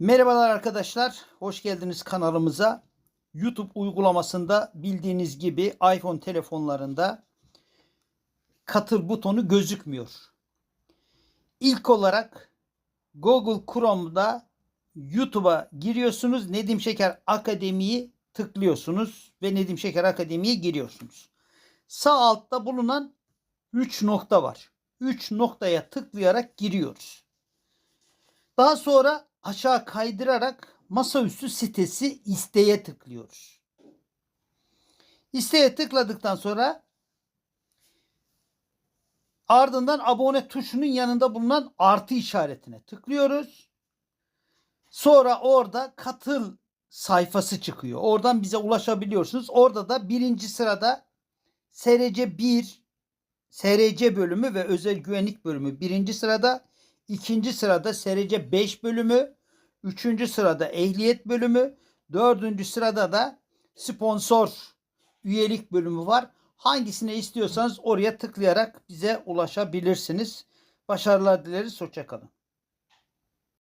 Merhabalar arkadaşlar. Hoş geldiniz kanalımıza. YouTube uygulamasında bildiğiniz gibi iPhone telefonlarında katıl butonu gözükmüyor. İlk olarak Google Chrome'da YouTube'a giriyorsunuz. Nedim Şeker Akademi'yi tıklıyorsunuz ve Nedim Şeker Akademi'ye giriyorsunuz. Sağ altta bulunan 3 nokta var. 3 noktaya tıklayarak giriyoruz. Daha sonra aşağı kaydırarak masaüstü sitesi isteye tıklıyoruz. İsteye tıkladıktan sonra ardından abone tuşunun yanında bulunan artı işaretine tıklıyoruz. Sonra orada katıl sayfası çıkıyor. Oradan bize ulaşabiliyorsunuz. Orada da birinci sırada SRC 1, SRC bölümü ve özel güvenlik bölümü birinci sırada. ikinci sırada SRC 5 bölümü. Üçüncü sırada ehliyet bölümü. Dördüncü sırada da sponsor üyelik bölümü var. Hangisine istiyorsanız oraya tıklayarak bize ulaşabilirsiniz. Başarılar dileriz. Hoşçakalın.